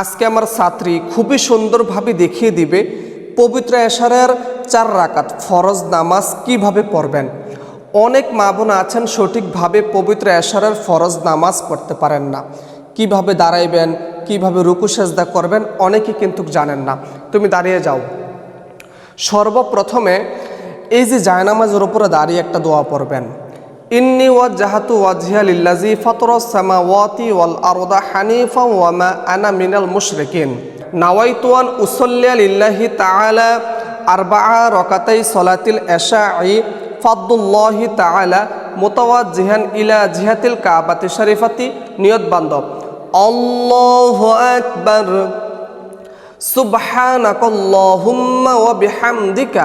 আজকে আমার ছাত্রী খুবই সুন্দরভাবে দেখিয়ে দিবে পবিত্র এশারের চার রাকাত ফরজ নামাজ কীভাবে পড়বেন। অনেক মা বোন আছেন সঠিকভাবে পবিত্র এশারের ফরজ নামাজ পড়তে পারেন না। কীভাবে দাঁড়াইবেন, কীভাবে রুকু সেজদা করবেন অনেকে কিন্তু জানেন না। তুমি দাঁড়িয়ে যাও। সর্বপ্রথমে এই যে জায়নামাজের উপরে দাঁড়িয়ে একটা দোয়া পড়বেন। ইন্নি ওয়াজাহাতু ওয়াজিহা লিল্লাজি ফাতরাস সামাওয়াতি ওয়াল আরদা হানিফা ওয়া মা আনা মিনাল মুশরিকিন। নাওয়াইতু আন উসাল্লিয়া লিল্লাহি তাআলা আরবাআ রাকাতাই সালাতিল ইশাঈ ফাদুল্লাহি তাআলা মুতাওয়াজ্জিহান ইলা জিহাতিল কাবাতি শরীফাতি নিয়ত বান্ধব। আল্লাহু আকবার। সুবহানাকাল্লাহুম্মা ওয়া বিহামদিকা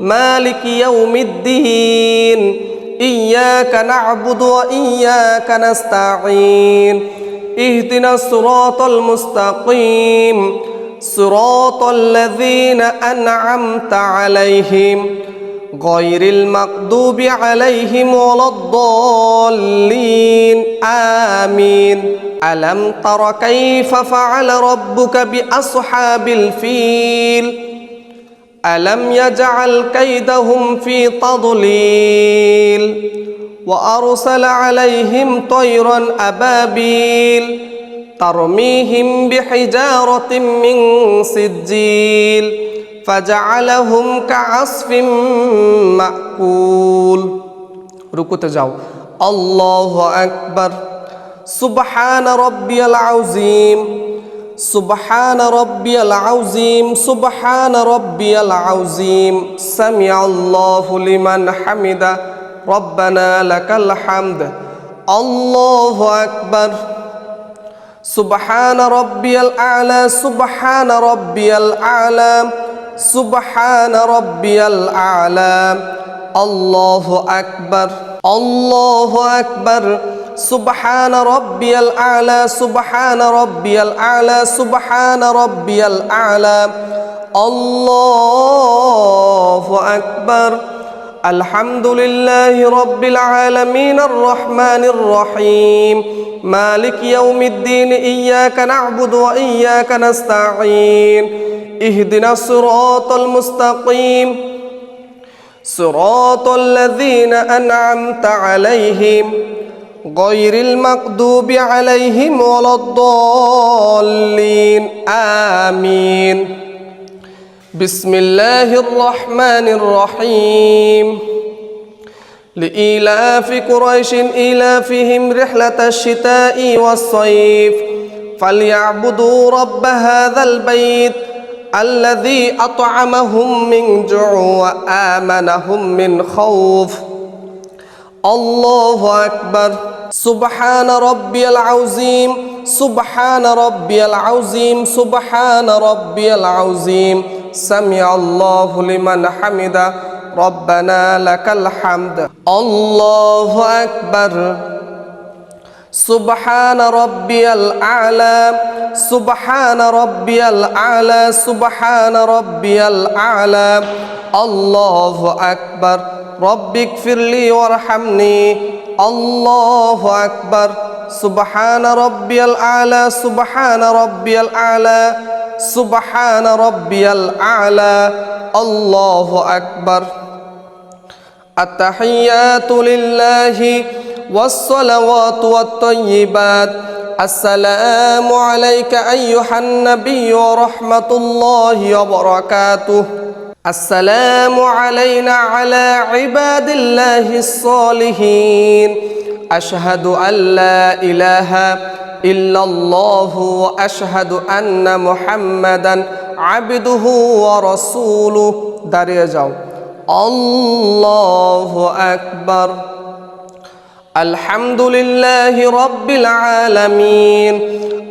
مالك يوم الدين إياك نعبد وإياك نستعين اهدنا الصراط المستقيم صراط الذين أنعمت عليهم غير المغضوب عليهم ولا الضالين آمين ألم تر كيف فعل ربك بأصحاب الفيل ألم يجعل كيدهم في تضليل وأرسل عليهم طيرا أبابيل ترميهم بحجارة من سجيل فجعلهم كعصف مأكول ركوت جاو الله أكبر. سبحان ربي العظيم. সুবহান রব্বিয়াল আউজিম, সুবহান রব্বিয়াল আউজিম। সামিআল্লাহু লিমান হামিদা। রব্বানা লাকাল হামদ। আল্লাহু আকবার। সুবহান রব্বিয়াল আলা, সুবহান রব্বিয়াল আলা, সুবহান রব্বিয়াল আলা। আল্লাহু আকবার। আল্লাহু আকবার। أكبر سبحان ربي الأعلى سبحان ربي الأعلى سبحان ربي الأعلى الله أكبر الحمد لله رب العالمين الرحمن الرحيم مالك يوم الدين إياك نعبد وإياك نستعين اهدنا الصراط المستقيم صراط الذين أنعمت عليهم غير المغضوب عليهم ولا الضالين. آمين. بسم الله الرحمن الرحيم. لإيلاف قريش إيلافهم رحلة الشتاء والصيف. فليعبدوا رب هذا البيت الذي أطعمهم من جوع وآمنهم من خوف. الله أكبر. سبحان ربي العظيم سبحان ربي العظيم سبحان ربي العظيم. سمع الله لمن حمده. ربنا لك الحمد. الله أكبر. سبحان ربي الأعلى سبحان ربي الأعلى سبحان ربي الأعلى. الله أكبر. ربي اغفر لي وارحمني. الله أكبر سبحان ربي الأعلى سبحان ربي الأعلى سبحان ربي الأعلى الله أكبر التحيات لله والصلوات والطيبات السلام عليك أيها النبي ورحمة الله وبركاته السلام علينا على عباد الله الصالحين. أشهد أن لا إله إلا الله وأشهد أن محمدا عبده ورسوله. داري جاو الله أكبر الحمد لله رب العالمين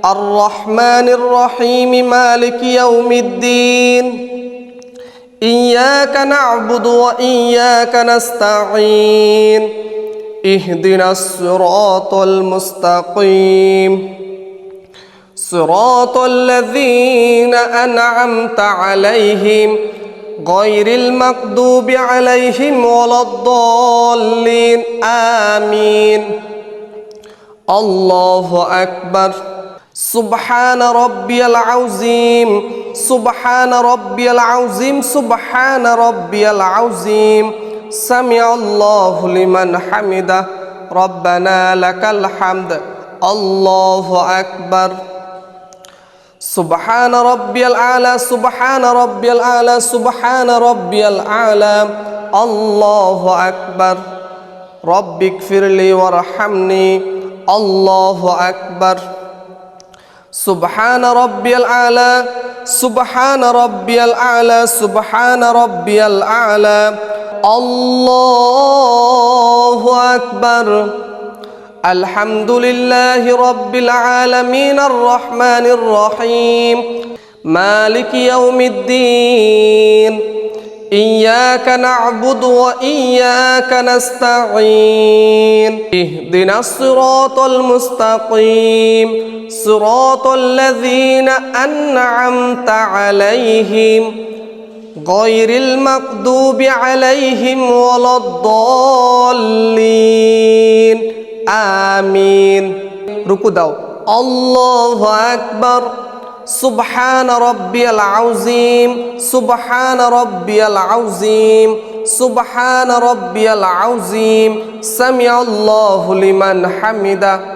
الرحمن الرحيم مالك يوم الدين إياك نعبد وإياك نستعين. اهدنا الصراط المستقيم. صراط الذين أنعمت عليهم. غير المغضوب عليهم ولا الضالين. آمين. الله أكبر. سبحان ربي العظيم. সুবহান রব্বিয়াল আউজিম, সুবহান রব্বিয়াল আউজিম। সামিআল্লাহু লিমান হামিদা। রব্বানা লাকাল হামদ। আল্লাহু আকবার। সুবহান রব্বিয়াল আলা, সুবহান রব্বিয়াল আলা, সুবহান রব্বিয়াল আলা। আল্লাহু আকবার। রব্বিক ফিরলি ওয়ারহামনি। আল্লাহু আকবার। সুবহান রব্বিয়াল আলা ربي الأعلى سبحان ربي الأعلى سبحان ربي الأعلى الله أكبر الحمد لله رب العالمين الرحمن الرحيم مالك يوم الدين إياك نعبد وإياك نستعين اهدنا الصراط المستقيم صراط الذين أنعمت عليهم غير المغضوب عليهم ولا الضالين. آمين. ركو দাও الله أكبر. سبحان ربي العظيم. سبحان ربي العظيم. سبحان ربي العظيم. سمع الله لمن حمده.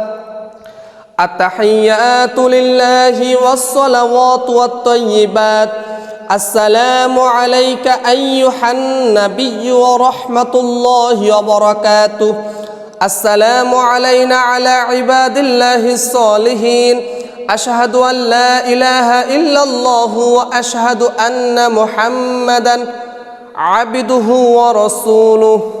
التحيات لله والصلوات والطيبات. السلام عليك أيها النبي ورحمة الله وبركاته. السلام علينا على عباد الله الصالحين. أشهد أن لا إله إلا الله وأشهد أن محمدا عبده ورسوله.